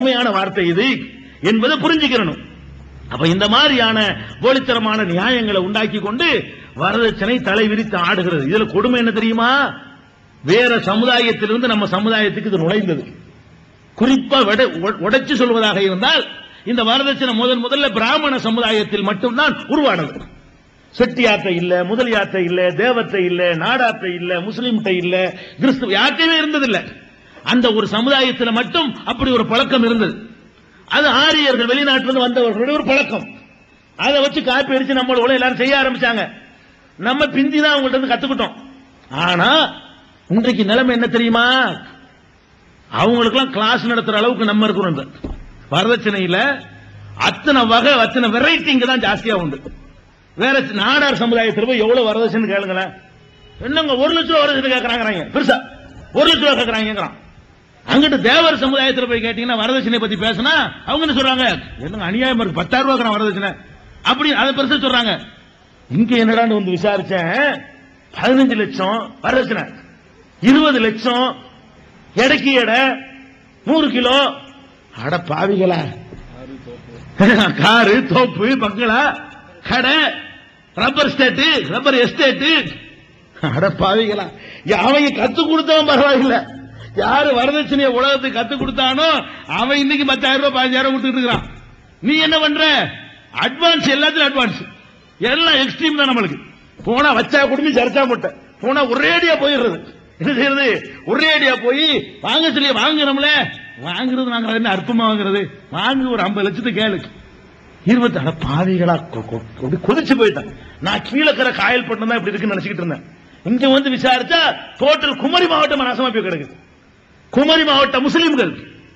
உண்மையான வார்த்தை இது என்பதை புரிஞ்சுக்கிறணும். அப்ப இந்த மாதிரியான போலித்தனமான நியாயங்களை உண்டாக்கி கொண்டு வரதட்சணை தலை விரித்து ஆடுகிறது. இதுல கொடுமை என்ன தெரியுமா? வேற சமுதாயத்திலிருந்து நம்ம சமுதாயத்துக்கு இது நுழைந்தது. குறிப்பா உடைச்சு சொல்வதாக இருந்தால் இந்த வரதட்சணை முதன் முதல்ல பிராமண சமுதாயத்தில் மட்டும்தான் உருவானது. செட்டியாத்தை இல்ல முதலியாத்தை இல்ல தேவத்தை இல்ல நாடாத்தை இல்ல முஸ்லீம்கிட்ட இல்ல கிறிஸ்துவ யார்கிட்டயுமே இருந்ததில்லை. அந்த ஒரு சமுதாயத்தில் மட்டும் அப்படி ஒரு பழக்கம் இருந்தது. அது ஆரியர்கள் வெளிநாட்டிலிருந்து வந்தவர்களுடைய ஒரு பழக்கம். அதை வச்சு காப்பி அடிச்சு நம்மளோட எல்லாரும் செய்ய ஆரம்பிச்சாங்க. நம்ம பிந்தி தான் அவங்கள்ட்ட இருந்து கத்துக்கிட்டோம். ஆனா இன்றைக்கு நிலைமை என்ன தெரியுமா? அவங்களுக்கெல்லாம் கிளாஸ் நடத்துற அளவுக்கு நம்ம இருக்கிறோம் இப்ப. வரதட்சணையில அத்தனை வகை அத்தனை வெரைட்டி இங்க தான் ஜாஸ்தியா உண்டு. வேற நாடார் சமுதாயத்தில் போய் எவ்வளவு வரதட்சணை கேளுங்களேன். என்னங்க ஒரு லட்சம் ரூபா வரதட்சணை கேட்கறாங்க பெருசா. ஒரு லட்சம் ரூபா கேட்கறாங்க அங்கிட்டு தேவர் சமுதாயத்தில் போய் கேட்டீங்கன்னா வரதட்சணை பத்தி பேசினா அவங்க என்ன சொல்றாங்க? என்னங்க இருக்கு பத்தாயிரம் ரூபாய் கேட்கறான் வரதட்சணை. அப்படி அதை பெருசா சொல்றாங்க. இங்க என்னடான்னு வந்து விசாரிச்சேன். பதினஞ்சு லட்சம் வரதட்சணை. இருபது லட்சம் எடைக்கு எடை நூறு கிலோ. அட பாவிகளா. காரு தோப்பு பங்களா கடை ரப்பர் ஸ்டேட்டு ரப்பர் எஸ்டேட்டு அட பாவிகளா. அவங்க கத்து கொடுத்தவன் பரவாயில்ல. யாரு வரதட்சணையை உலகத்துக்கு கத்து கொடுத்தானோ அவன் இன்னைக்கு பத்தாயிரம் ரூபாய் பதினஞ்சாயிரம் கொடுத்துட்டு இருக்கிறான். நீ என்ன பண்ற? அட்வான்ஸ் எல்லாத்திலும் அட்வான்ஸ் எல்லாம் எக்ஸ்ட்ரீம் தான் நம்மளுக்கு. போனா வச்சா குடும்பம் சரிச்சா முட்டை. போனா ஒரேடியா போயிடுறது. என்ன செய்யறது? ஒரேடியா போய் வாங்க சொல்லி வாங்குறோம்ல. வாங்குறது வாங்குறது என்ன அற்பமா வாங்குறது? வாங்கு ஒரு ஐம்பது லட்சத்துக்கு கேளு. இருபத்தி ஆறு பாவிகளா கொதிச்சு போயிட்டேன். நான் கீழே இருக்கிற காயல் பட்டம் தான் இப்படி இருக்குன்னு நினைச்சுக்கிட்டு இருந்தேன். இங்க வந்து விசாரிச்சா டோட்டல் குமரி மாவட்டம் நாசமா போய் கிடக்குது. குமரி மாவட்ட முஸ்லிம்கள்.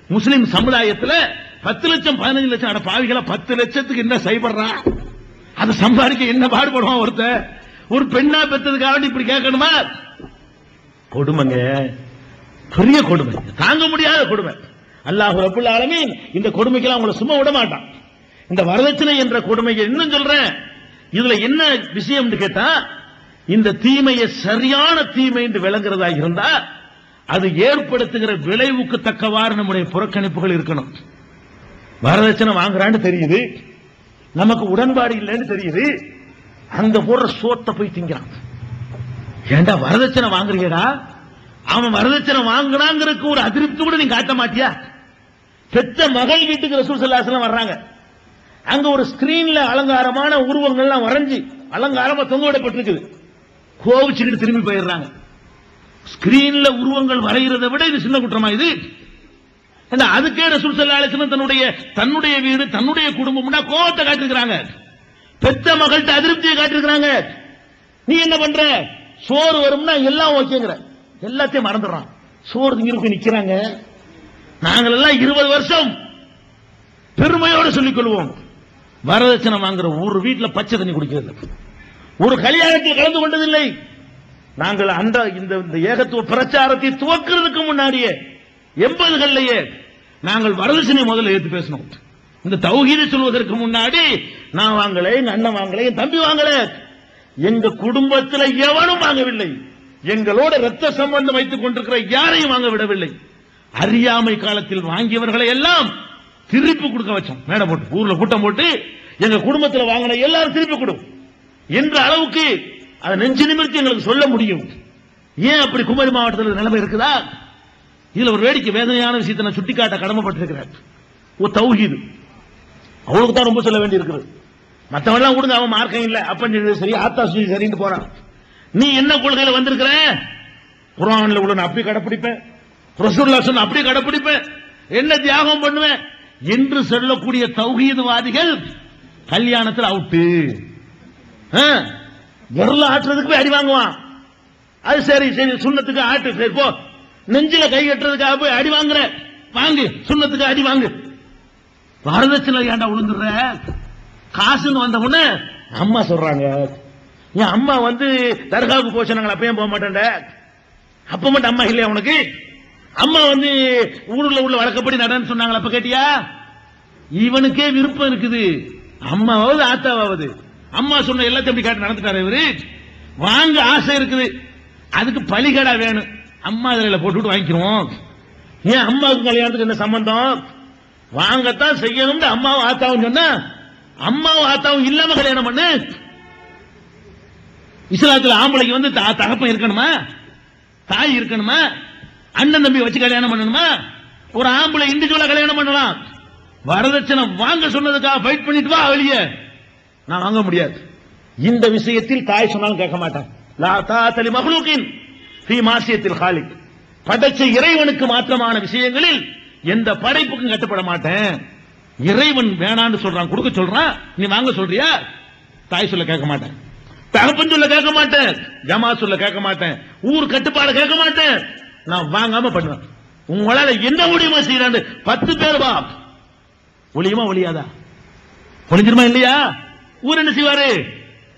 முஸ்லிம் சமுதாயத்தில் பத்து லட்சம் பதினஞ்சு லட்சம் அட பாவிகளை பத்து லட்சத்துக்கு என்ன செய்படுறா? அதை சம்பாதிக்க என்ன பாடுபடுவான் ஒருத்தன்? ஒரு பெண்ணா பெற்றதுக்காக இப்படி கேட்கணுமா? கொடுமைங்க. பெரிய கொடுமை. தாங்க முடியாத கொடுமை. அல்லாஹ் ரபுல் ஆலமீன் இந்த கொடுமைக்கெல்லாம் அவங்களை சும்மா விட மாட்டான். இந்த வரதட்சணை என்ற கொடுமையை இன்னும் சொல்றேன். இதுல என்ன விஷயம் கேட்டா இந்த தீமையை சரியான தீமை என்று விளங்குறதா இருந்தா அது ஏற்படுத்துகிற விளைவுக்கு தக்கவாறு நம்முடைய புறக்கணிப்புகள் இருக்கணும். வரதட்சணை வாங்குறான்னு தெரியுது. நமக்கு உடன்பாடு இல்லைன்னு தெரியுது. அங்க போடுற சோத்தை போய் திங்கிறான். ஏண்டா வரதட்சணை வாங்குறீங்கடா? அவன் வரதட்சணை வாங்கினாங்கிறதுக்கு ஒரு அதிருப்தி கூட நீ காட்ட மாட்டியா? பெத்த மகள் வீட்டுக்கு ரசூல் சல்லாசலம் வர்றாங்க. அங்க ஒரு ஸ்கிரீன்ல அலங்காரமான உருவங்கள்லாம் வரைஞ்சி அலங்காரமா தொங்க விடப்பட்டிருக்குது. கோவிச்சுக்கிட்டு திரும்பி போயிடுறாங்க. ஸ்கிரீன்ல உருவங்கள் வரைகிறத விட இது சின்ன குற்றமா இது? அதுக்கே ரசூல் சல்லா தன்னுடைய தன்னுடைய வீடு தன்னுடைய குடும்பம்னா கோபத்தை காட்டிருக்கிறாங்க பெத்த மகள்கிட்ட அதிருப்தியை காட்டிருக்கிறாங்க நீ என்ன பண்ற? சோறு வரும்னா எல்லாம் ஓகேங்கிற. எல்லாத்தையும் மறந்துடுறான். சோறு திங்கிறதுக்கு நிக்கிறாங்க. நாங்கள் எல்லாம் இருபது வருஷம் பெருமையோடு சொல்லிக் கொள்வோம். வரதட்சணை வாங்குற ஒரு வீட்டில் பச்சை தண்ணி குடிக்கிறது. ஒரு கல்யாணத்தில் கலந்து கொண்டதில்லை. நாங்கள் அந்த இந்த இந்த ஏகத்துவ பிரச்சாரத்தை துவக்கிறதுக்கு முன்னாடியே எண்பதுகள்லயே நாங்கள் வரதட்சணை முதல்ல ஏற்று பேசணும் இந்த தௌஹீதை சொல்வதற்கு முன்னாடி நான் வாங்கல எங்க அண்ணன் வாங்கல என் தம்பி வாங்கல. எங்க குடும்பத்தில் எவனும் வாங்கவில்லை. எங்களோட ரத்த சம்பந்தம் வைத்துக் கொண்டிருக்கிற யாரையும் வாங்க விடவில்லை. அறியாமை காலத்தில் வாங்கியவர்களை எல்லாம் திருப்பி கொடுக்க வச்சோம். மேடை போட்டு ஊர்ல கூட்டம் போட்டு எங்க குடும்பத்தில் வாங்கின எல்லாரும் திருப்பி கொடு. என்ற அளவுக்கு அதை நெஞ்சு நிமிர்த்தி எங்களுக்கு சொல்ல முடியும். ஏன் அப்படி குமரி மாவட்டத்தில் நிலைமை இருக்குதா? இதுல ஒரு வேடிக்கை வேதனையான விஷயத்தை நான் சுட்டிக்காட்ட கடமைப்பட்டிருக்கிறேன். ஒரு தௌஹீது. அவனுக்கு தான் ரொம்ப சொல்ல வேண்டி இருக்குது மற்றவெல்லாம் கொடுங்க அவன் மார்க்கம் இல்லை. அப்பன் சரி ஆத்தா சுஜி சரின்னு போறான். நீ என்ன கொள்கையில வந்திருக்கிற? குரான்ல உள்ள நான் அப்படி கடைப்பிடிப்பேன். ரசூல்லா சொன்ன அப்படி கடைப்பிடிப்பேன். என்ன தியாகம் பண்ணுவேன்? என்று சொல்லக்கூடிய தௌஹீதவாதிகள் கல்யாணத்தில் அவுட்டு. விரல ஆட்டுறதுக்கு போய் அடி வாங்குவான். அது சரி சரி சுண்ணத்துக்கு ஆட்டு சரி போ. நெஞ்சில கை கட்டுறதுக்காக போய் அடி வாங்குற. வாங்கு சுண்ணத்துக்கு அடி வாங்கு. வரதட்சணை ஏன்டா விழுந்துடுற காசுன்னு வந்த உடனே அம்மா சொல்றாங்க. என் அம்மா வந்து தர்காவுக்கு போச்சுனாங்களா அப்பயும் போக மாட்டேன்ட அப்ப மட்டும் அம்மா இல்லையா உனக்கு? அம்மா வந்து ஊருல உள்ள வழக்கப்படி நடன்னு சொன்னாங்களா அப்ப கேட்டியா? இவனுக்கே விருப்பம் இருக்குது. அம்மாவாவது ஆத்தாவாவது. அம்மா சொன்ன எல்லாத்தையும் அப்படி காட்டி நடந்துட்டாரு இவரு? வாங்க ஆசை இருக்குது. அதுக்கு பலிகடா வேணும். அம்மா அதில் போட்டுவிட்டு வாங்கிக்கிறோம் ஏன் அம்மாவுக்கு கல்யாணத்துக்கு என்ன சம்பந்தம்? வாங்கத்தான் செய்யணும்னு அம்மாவும் ஆத்தாவும் சொன்னா அம்மாவும் ஆத்தாவும் இல்லாம கல்யாணம் பண்ணு. இஸ்லாத்துல ஆம்பளைக்கு வந்து தா- இருக்கணுமா? தாய் இருக்கணுமா? அண்ணன் தம்பி வச்சு கல்யாணம் பண்ணணுமா? ஒரு ஆம்பளை இண்டிவிஜுவலா கல்யாணம் பண்ணலாம். வரதட்சணை வாங்க சொன்னதுக்காக ஃபைட் பண்ணிட்டு வா வெளியே. நான் வாங்க முடியாது. இந்த விஷயத்தில் தாய் சொன்னாலும் கேட்க மாட்டேன். லா தாத்தலி மஹ்லூக்கின் ஸ்ரீ மாசியத்தில் ஹாலிக். படைச்ச இறைவனுக்கு மாத்திரமான விஷயங்களில் எந்த படைப்புக்கும் கட்டுப்பட மாட்டேன். இறைவன் வேணான்னு சொல்றான் கொடுக்க சொல்றான். நீ வாங்க சொல்றியா? தாய் சொல்ல கேட்க மாட்டேன். தகப்பன் சொல்ல கேட்க மாட்டேன். ஜமா சொல்ல கேட்க மாட்டேன். ஊர் கட்டுப்பாடு கேட்க மாட்டேன். நான் வாங்காம பண்ணுவேன். உங்களால என்ன முடியுமா செய்யறாண்டு பத்து பேர் வா. ஒளியுமா ஒளியாதா? ஒளிஞ்சிருமா இல்லையா? ஊர் என்ன செய்வாரு?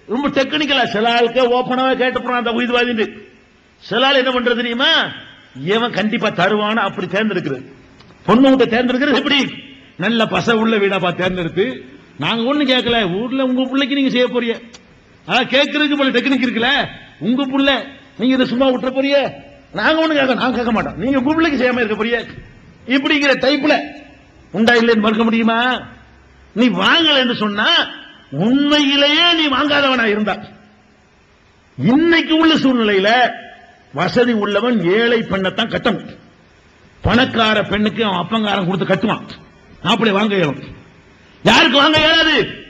ரொம்ப டெக்னிக்கலா சில ஆளுக்கு ஓப்பனாவே கேட்டு போறான் அந்த உயிர்வாதின்னு. சில ஆள் என்ன பண்றது தெரியுமா? இவன் கண்டிப்பா தருவான அப்படி தேர்ந்தெடுக்கிறது. பொண்ணு விட்ட தேர்ந்தெடுக்கிறது எப்படி? நல்ல பச உள்ள வீடா பார்த்து தேர்ந்தெடுத்து. நாங்க ஒண்ணு கேட்கல. ஊர்ல உங்க பிள்ளைக்கு நீங்க செய்ய போறிய அதான் கேட்கறதுக்கு போல டெக்னிக் இருக்குல்ல? உங்க புள்ள நீங்க இதை சும்மா விட்டுற போறிய நாங்க ஒண்ணு கேட்க நாங்க கேட்க மாட்டோம். நீங்க உங்க பிள்ளைக்கு செய்யாம இருக்க போறிய இப்படிங்கிற டைப்ல உண்டா இல்லைன்னு மறுக்க முடியுமா? நீ வாங்கல என்று சொன்னா உண்மையிலேயே நீ வாங்காதவனா இருந்தா. இன்னைக்கு உள்ள சூழ்நிலையில வசதி உள்ளவன் ஏழை பெண்ணைத்தான் கட்டணும். பணக்கார பெண்ணுக்கு அவன் அப்பங்காரன் கொடுத்து கட்டுவான். அப்படி வாங்க இயலும். யாருக்கு வாங்க இயலாது?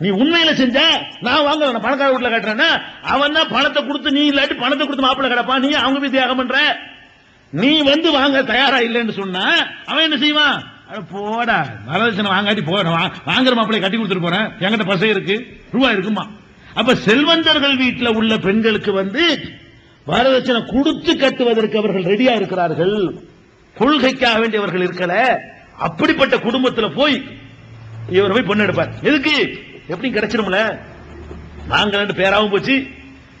நீ உண்மையில செஞ்ச நான் வாங்க பணக்கார வீட்டுல கட்டுறேன்னா அவன் தான் பணத்தை கொடுத்து நீ இல்லாட்டி பணத்தை கொடுத்து மாப்பிள்ள கிடப்பான் நீ அவங்க போய் தியாகம் பண்ற? நீ வந்து வாங்க தயாரா இல்லைன்னு சொன்னா அவன் என்ன செய்வான்? போடா. வரதட்சணை வாங்காட்டி போறேன் வாங்குற மாப்பிள்ளை கட்டி கொடுத்துட்டு போறேன். என்கிட்ட பசை இருக்கு. ரூபாய் இருக்குமா? அப்ப செல்வந்தர்கள் வீட்டில் உள்ள பெண்களுக்கு வந்து வரதட்சணை கொடுத்து கட்டுவதற்கு அவர்கள் ரெடியா இருக்கிறார்கள். கொள்கைக்காக வேண்டியவர்கள் இருக்கல. அப்படிப்பட்ட குடும்பத்தில் போய் இவர் போய் பொண்ணு எடுப்பார். எதுக்கு? எப்படி கிடைச்சிரும்ல. நாங்கள் பேராவும் போச்சு.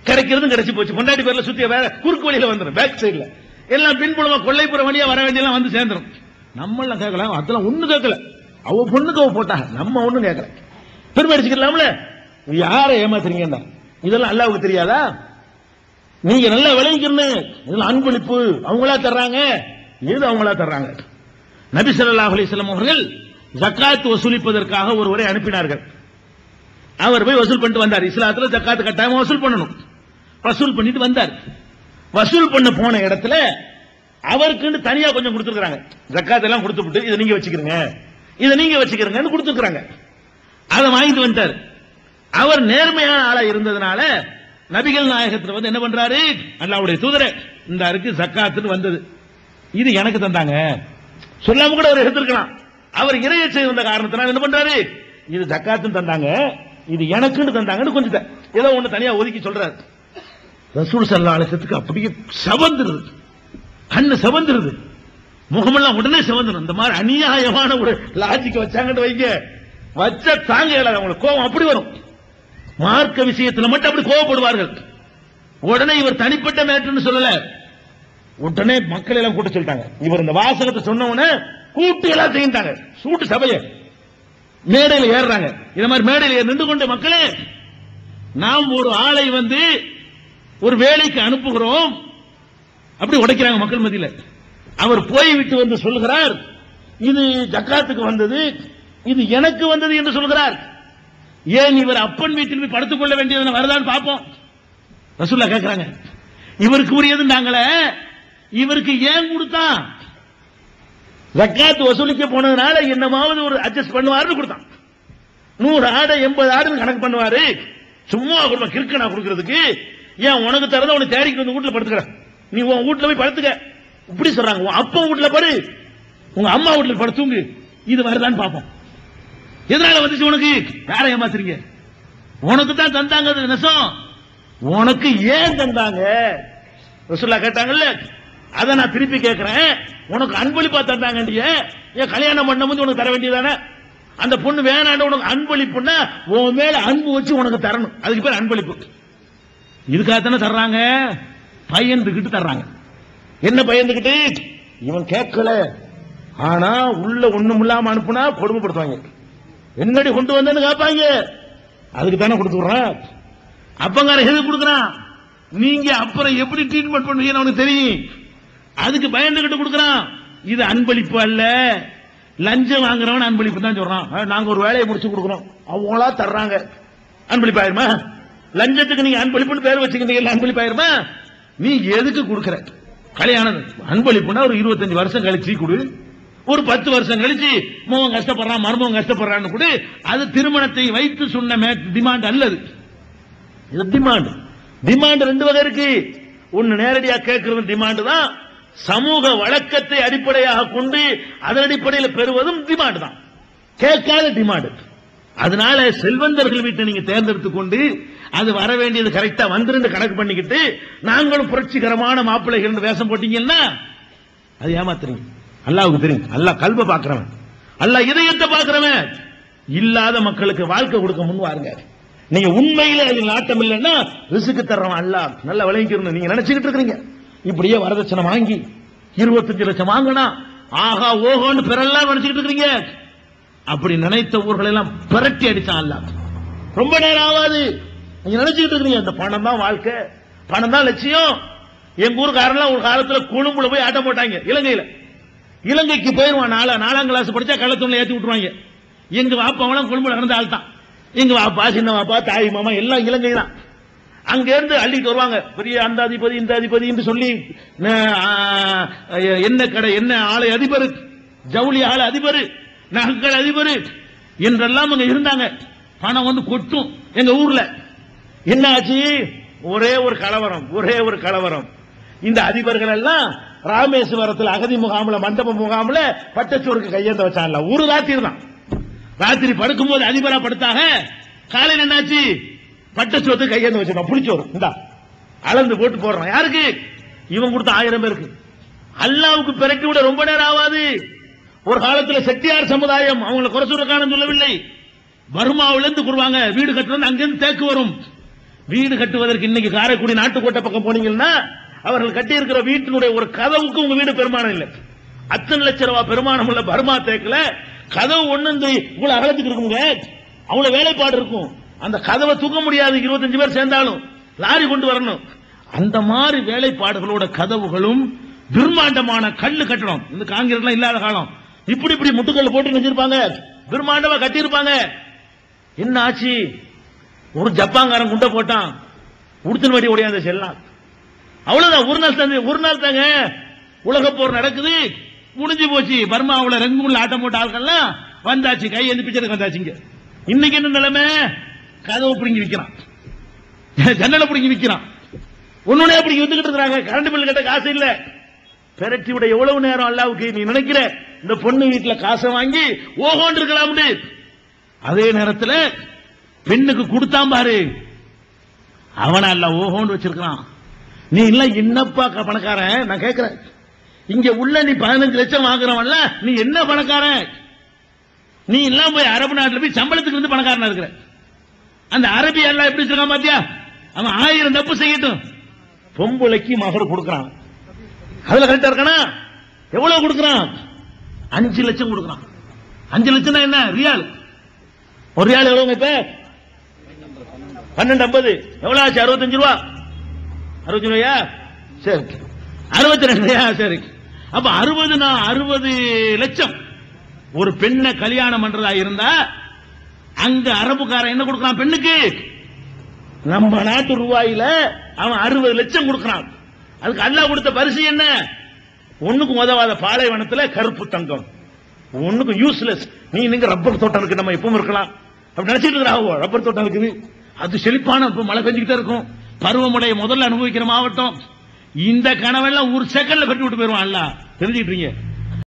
கிடைக்கிறதும் கிடைச்சி போச்சு. பொண்டாட்டி பேர்ல சுத்தி வேற குறுக்கு வழியில வந்துடும் பேக் சைடுல எல்லாம் பின்புலமா கொள்ளைப்புற வழியா வர வேண்டியெல்லாம் வந்து சேர்ந்துடும் நம்மளாம் கேட்கலாம் அதெல்லாம் ஒண்ணு கேட்கல அவ பொண்ணுக்கு அவ போட்டாங்க நம்ம ஒண்ணும் கேட்கல பெருமை அடிச்சுக்கலாம்ல? யாரை ஏமாத்துறீங்கடா? இதெல்லாம் அல்லாவுக்கு தெரியாதா? நீங்க நல்லா விளைவிக்கணும் இதெல்லாம் அன்பளிப்பு அவங்களா தர்றாங்க. ஏது அவங்களா தர்றாங்க? நபி ஸல்லல்லாஹு அலிஸ்லாம் அவர்கள் ஜக்காத் வசூலிப்பதற்காக ஒருவரை அனுப்பினார்கள். அவர் போய் வசூல் பண்ணிட்டு வந்தார். இஸ்லாத்துல ஜக்காத்து கட்டாயமா வசூல் பண்ணணும். வசூல் பண்ணிட்டு வந்தார். வசூல் பண்ண போன இடத்துல அவருக்குன்னு தனியா கொஞ்சம் கொடுத்துருக்காங்க ஜக்காத் எல்லாம் கொடுத்துட்டு இதை நீங்க வச்சுக்கிறீங்க. இதை நீங்க வச்சுக்கிறீங்கன்னு கொடுத்துருக்காங்க அதை வாங்கிட்டு வந்துட்டார். அவர் நேர்மையான ஆளா இருந்ததுனால நபிகள் நாயகத்தில் வந்து என்ன பண்றாரு? அல்லாவுடைய தூதரே இந்த அருக்கு ஜக்காத்துன்னு வந்தது. இது எனக்கு தந்தாங்க. சொல்லாம கூட அவர் எடுத்திருக்கலாம். அவர் இறையச்சை வந்த காரணத்தினால என்ன பண்றாரு? இது ஜக்காத்துன்னு தந்தாங்க. இது எனக்குன்னு தந்தாங்கன்னு கொஞ்சம் ஏதோ ஒண்ணு தனியா ஒதுக்கி சொல்றாரு. ரசூல் சல்லா அலிசத்துக்கு அப்படியே செவந்துருது. கண்ணு செவந்துருது. முகமெல்லாம் உடனே செவந்துடும் இந்த மாதிரி அநியாயமான ஒரு லாஜிக் வச்சாங்கன்னு வைங்க. வச்ச தாங்க இயலாது. அவங்களுக்கு கோபம் அப்படி வரும். மார்க்க விஷயத்துல மட்டும் அப்படி கோவப்படுவார்கள் உடனே இவர் தனிப்பட்ட மேட்டுன்னு சொல்லல. உடனே மக்கள் எல்லாம் கூட்ட சொல்லிட்டாங்க. இவர் இந்த வாசகத்தை சொன்ன கூட்டு எல்லாம் செய்யிட்டாங்க. சூட்டு சபையை. மேடையில் ஏறுறாங்க. இந்த மாதிரி மேடையில் நின்று கொண்டு மக்களே நாம் ஒரு ஆளை வந்து ஒரு வேலைக்கு அனுப்புகிறோம். அப்படி உடைக்கிறாங்க மக்கள் மத்தியில். அவர் போய் விட்டு வந்து சொல்லுகிறார் இது ஜக்காத்துக்கு வந்தது இது எனக்கு வந்தது என்று சொல்கிறார் ஏன் இவர் அப்பன் வீட்டில் போய் படுத்துக் கொள்ள வேண்டியது வருதான்னு பார்ப்போம். ரசூல்லா கேட்கிறாங்க இவருக்கு உரியது நாங்களே இவருக்கு ஏன் கொடுத்தான் ஜக்காத் வசூலிக்க போனதுனால என்னமாவது ஒரு அட்ஜஸ்ட் பண்ணுவாருன்னு கொடுத்தான். நூறு ஆடு எண்பது ஆடுன்னு கணக்கு பண்ணுவாரு. சும்மா கொடுப்பா கிறுக்கனா கொடுக்கறதுக்கு. ஏன் உனக்கு தரத உனக்கு தேடிக்கு வந்து வீட்டுல படுத்துக்கிறேன். நீ உன் வீட்டுல போய் படுத்துக்க. இப்படி சொல்றாங்க. உன் அப்பா வீட்டுல படு. உங்க அம்மா வீட்டுல படுத்துங்க இது வருதான்னு பார்ப்போம். எதனால வந்துச்சு உனக்கு? யாரை ஏமாத்துறீங்க? உனக்கு தான் தந்தாங்க அது நெசம். உனக்கு ஏன் தந்தாங்க? ரசுல்லா கேட்டாங்கல்ல அதை நான் திருப்பி கேட்கிறேன். உனக்கு அன்பளிப்பா தந்தாங்க ஏன் கல்யாணம் பண்ணும்போது உனக்கு தர வேண்டியதானே? அந்த பொண்ணு வேணாண்டு உனக்கு அன்பளிப்புன்னா உன் மேல அன்பு வச்சு உனக்கு தரணும். அதுக்கு பேர் அன்பளிப்பு. இதுக்காகத்தானே தர்றாங்க? பயந்துகிட்டு தர்றாங்க. என்ன பயந்துகிட்டு? இவன் கேட்கல. ஆனா உள்ள ஒண்ணும் இல்லாம அனுப்புனா கொடுமைப்படுத்துவாங்க. என்னடி கொண்டு வந்தேன்னு கேட்பாங்க அதுக்கு தானே கொடுத்துடுறான் அப்பங்கார எது கொடுக்குறான் நீங்க அப்புறம் எப்படி ட்ரீட்மெண்ட் பண்ணுவீங்கன்னு அவனுக்கு தெரியும். அதுக்கு பயந்துகிட்டு கொடுக்குறான் இது அன்பளிப்பு அல்ல. லஞ்சம் வாங்குறவன் அன்பளிப்பு தான் சொல்றான். நாங்க ஒரு வேலையை முடிச்சு கொடுக்குறோம். அவங்களா தர்றாங்க. அன்பளிப்பாயிருமா லஞ்சத்துக்கு நீங்க அன்பளிப்புன்னு பேர் வச்சுக்கிறீங்க. அன்பளிப்பாயிருமா நீ எதுக்கு கொடுக்கற? கல்யாணம் அன்பளிப்புனா ஒரு இருபத்தஞ்சு வருஷம் கழிச்சு கொடு. ஒரு பத்து வருஷம் கழிச்சு மோகம் கஷ்டப்படுறான் மருமகன் கஷ்டப்படுறான்னு கூட. அது திருமணத்தை வைத்து சொன்ன டிமாண்ட் அல்லது. இது டிமாண்ட் டிமாண்ட் ரெண்டு வகை இருக்கு. ஒன்னு நேரடியா கேட்கறது டிமாண்ட் தான். சமூக வழக்கத்தை அடிப்படையாக கொண்டு அதன் அடிப்படையில் பெறுவதும் டிமாண்ட் தான். கேட்காத டிமாண்ட் அதனால செல்வந்தர்கள் வீட்டை நீங்க தேர்ந்தெடுத்துக் கொண்டு அது வர வேண்டியது கரெக்டா வந்துருந்து கணக்கு பண்ணிக்கிட்டு நாங்களும் புரட்சிகரமான மாப்பிள்ளைகள் வேஷம் போட்டீங்கன்னா அது ஏமாத்துறீங்க. அல்லாவுக்கு தெரியும். அல்லாஹ் கல்வ பாக்குறவன் அல்லாஹ் இதயத்தை பாக்குறவன் இல்லாத மக்களுக்கு வாழ்க்கை கொடுக்க முன் வாருங்க நீங்க உண்மையில அதில் நாட்டம் இல்லைன்னா ரிசுக்கு தர்றவன் அல்லாஹ். நல்லா விளங்கிக்கணும். நீங்க நினைச்சுக்கிட்டு இருக்கீங்க இப்படியே வரதட்சணை வாங்கி இருபத்தஞ்சு லட்சம் வாங்கினா ஆஹா ஓஹோன்னு பிறல்லாம் நினைச்சுக்கிட்டு இருக்கீங்க அப்படி நினைத்த ஊர்களெல்லாம் எல்லாம் பிரட்டி அடிச்சான் அல்லாஹ். ரொம்ப நேரம் ஆகாது. நீங்க நினைச்சுக்கிட்டு இருக்கீங்க அந்த பணம் தான் வாழ்க்கை. பணம் தான் லட்சியம். எங்க ஊருக்காரெல்லாம் ஒரு காலத்துல கொழும்புல போய் ஆட்டம் போட்டாங்க. இலங்கையில. இலங்கைக்கு போயிருவான் நாலா நாலாம் கிளாஸ் படிச்சா கள்ளத்தூண்ல ஏத்தி விட்டுருவாங்க. எங்க வாப்பாவெல்லாம் கொழும்புல நடந்த ஆள் தான். எங்க வாப்பா சின்ன வாப்பா தாய் மாமா எல்லாம் இலங்கை தான் அங்க இருந்து அள்ளிட்டு வருவாங்க. பெரிய அந்த அதிபதி இந்த அதிபதி என்று சொல்லி என்ன கடை என்ன ஆலை அதிபர்? ஜவுளி ஆலை அதிபர்? நகங்கள் அதிபர்? என்றெல்லாம் அங்க இருந்தாங்க. பணம் வந்து கொட்டும் எங்க ஊர்ல. என்னாச்சு? ஒரே ஒரு கலவரம் ஒரே ஒரு கலவரம். இந்த அதிபர்கள் எல்லாம் ராமேஸ்வரத்தில் அகதி முகாமில் மண்டப முகாமில் பட்டச்சோருக்கு கையெழுந்த வச்சான்ல ஒரு ராத்திரி தான் ராத்திரி படுக்கும்போது அதிபரா படுத்தாக காலையில் என்னாச்சு? பட்டச்சோத்துக்கு கையெழுத்து வச்சிருக்கான் புளிச்சோறு. இந்தா அளந்து போட்டு போடுறான். யாருக்கு? இவன் கொடுத்த ஆயிரம் பேருக்கு. அல்லாவுக்கு பிறக்கி விட ரொம்ப நேரம் ஆகாது. ஒரு காலத்துல செட்டியார் சமுதாயம் அவங்களை குறை சொல்றதுக்கான சொல்லவில்லை. பர்மாவிலிருந்து கொடுவாங்க வீடு கட்டுறது அங்கிருந்து தேக்கு வரும். வீடு கட்டுவதற்கு இன்னைக்கு காரைக்குடி நாட்டுக்கோட்டை பக்கம் போனீங்கன்னா அவர்கள் கட்டி இருக்கிற வீட்டினுடைய ஒரு கதவுக்கு உங்க வீடு பெருமானம் இல்லை. அத்தனை லட்சம் ரூபாய் பெருமானம் உள்ள பர்மா தேக்கில் கதவு ஒண்ணு இந்த இவ்வளவு அகலத்துக்கு இருக்குங்க அவ்வளவு வேலைப்பாடு இருக்கும். அந்த கதவை தூக்க முடியாது இருபத்தஞ்சு பேர் சேர்ந்தாலும். லாரி கொண்டு வரணும். அந்த மாதிரி வேலைப்பாடுகளோட கதவுகளும் பிரம்மாண்டமான கல்லு கட்டணும் இந்த காங்கிரட்லாம் இல்லாத காலம். இப்படி இப்படி முட்டுக்கல் போட்டு நினைச்சிருப்பாங்க பிரம்மாண்டமா கட்டியிருப்பாங்க. என்ன ஆச்சு ஒரு ஜப்பாங்காரன் குண்டை போட்டான். உடுத்தின வடி ஓடியாந்த செல்லாம் அவ்வளவுதான் ஒரு நாள் தாங்க ஒரு நாள் தாங்க. உலக போர் நடக்குது. முடிஞ்சு போச்சு. பர்மாவுல ரெங்குமுள்ள ஆட்டம் போட்ட ஆள்கள்லாம் வந்தாச்சு. கை எந்த பிச்சருக்கு வந்தாச்சுங்க இன்னைக்கு என்ன நிலைமை? கதவு பிடிங்கி விற்கிறான் ஜன்னலை பிடிங்கி விற்கிறான் ஒன்னொன்னே அப்படி வித்துக்கிட்டு இருக்கிறாங்க. கரண்ட் பில் கட்ட காசு இல்ல. பெரட்டி விட எவ்வளவு நேரம் அல்லாவுக்கு நீ நினைக்கிற? இந்த பொண்ணு வீட்டுல காசை வாங்கி ஓஹோன்னு இருக்கலாம்னு. அதே நேரத்தில் பெண்ணுக்கு கொடுத்தான் பாரு. அவன அல்ல ஓஹோன்னு வச்சிருக்கான் நீ இல்ல என்னப்பா பணக்காரன்? நான் கேட்கிறேன் இங்க உள்ள நீ பதினஞ்சு லட்சம் வாங்குறவன்ல நீ என்ன பணக்காரன்? நீ எல்லாம் போய் அரபு நாட்டுல போய் சம்பளத்துக்கு இருந்து பணக்காரனா இருக்கிற. அந்த அரபி எல்லாம் எப்படி வச்சிருக்கான் பாத்தியா? அவன் ஆயிரம் தப்பு செய்யட்டும். பொம்பளைக்கு மகர் கொடுக்கறான். அதுல கரெக்டா இருக்கானா எவ்வளவு கொடுக்கறான்? அஞ்சு லட்சம் கொடுக்கறான். அஞ்சு லட்சம் என்ன? ரியால். ஒரு ரியால் எவ்வளவு இப்ப? பன்னெண்டு ஐம்பது எவ்வளவு ஆச்சு? அறுபத்தஞ்சு ரூபா. அறுபத்தஞ்சு ரூபாயா? சரி அறுபத்தி ரெண்டுயா சரி அப்ப அறுபது நான் அறுபது லட்சம். ஒரு பெண்ணை கல்யாணம் பண்றதா இருந்தா அங்க அரபுக்காரன் என்ன கொடுக்கறான் பெண்ணுக்கு? நம்ம நாட்டு ரூபாயில அவன் அறுபது லட்சம் கொடுக்கறான். அதுக்கு அல்லாஹ் கொடுத்த பரிசு என்ன? ஒண்ணுக்கும் உதவாத பாலைவனத்துல கருப்பு தங்கம். ஒண்ணுக்கும் யூஸ்லெஸ் நீ நீங்க ரப்பர் தோட்டம் இருக்கு நம்ம எப்பவும் இருக்கலாம். அப்படி நினைச்சிட்டு இருக்கிறாங்க ரப்பர் தோட்டம் இருக்குது. அது செழிப்பான மழை பெஞ்சுக்கிட்டே இருக்கும். பருவமழையை முதல்ல அனுபவிக்கிற மாவட்டம். இந்த கனவெல்லாம் ஒரு செகண்ட்ல கட்டி விட்டு போயிருவான் அல்ல.